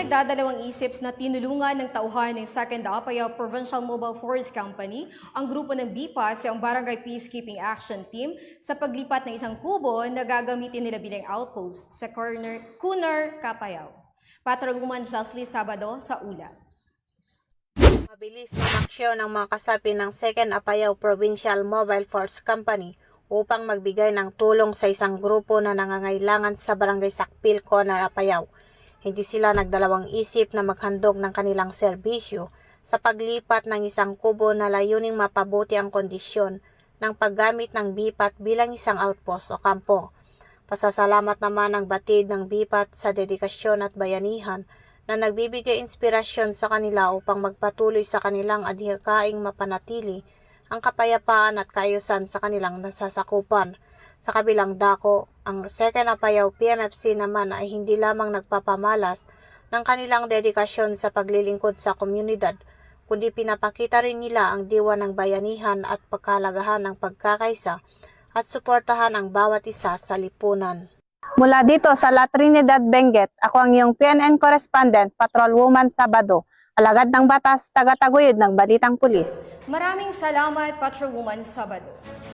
pinagdadalawang isip na tinulungan ng tauhan ng 2nd Apayao Provincial Mobile Force Company ang grupo ng BIPAS ang Barangay Peacekeeping Action Team sa paglipat ng isang kubo na gagamitin nila bilang outpost sa corner, Kunar, Capayao. Patrolwoman Jocelyn Sabado sa ULA. Mabilis ang aksyon ng mga kasapi ng 2nd Apayao Provincial Mobile Force Company upang magbigay ng tulong sa isang grupo na nangangailangan sa Barangay Sakpil, Conar, Apayao. Hindi sila nagdalawang isip na maghandog ng kanilang serbisyo sa paglipat ng isang kubo na layuning mapabuti ang kondisyon ng paggamit ng BIPAT bilang isang outpost o kampo. Pasasalamat naman ang batid ng BIPAT sa dedikasyon at bayanihan na nagbibigay inspirasyon sa kanila upang magpatuloy sa kanilang adhikaing mapanatili ang kapayapaan at kaayusan sa kanilang nasasakupan. Sa kabilang dako, ang Second Apayao PMFC naman ay hindi lamang nagpapamalas ng kanilang dedikasyon sa paglilingkod sa komunidad, kundi pinapakita rin nila ang diwa ng bayanihan at pagkalagahan ng pagkakaisa at suportahan ang bawat isa sa lipunan. Mula dito sa La Trinidad, Benguet, ako ang iyong PNN correspondent, Patrolwoman Sabado, alagad ng batas, taga-taguyod ng Balitang Pulis. Maraming salamat, Patrolwoman Sabado.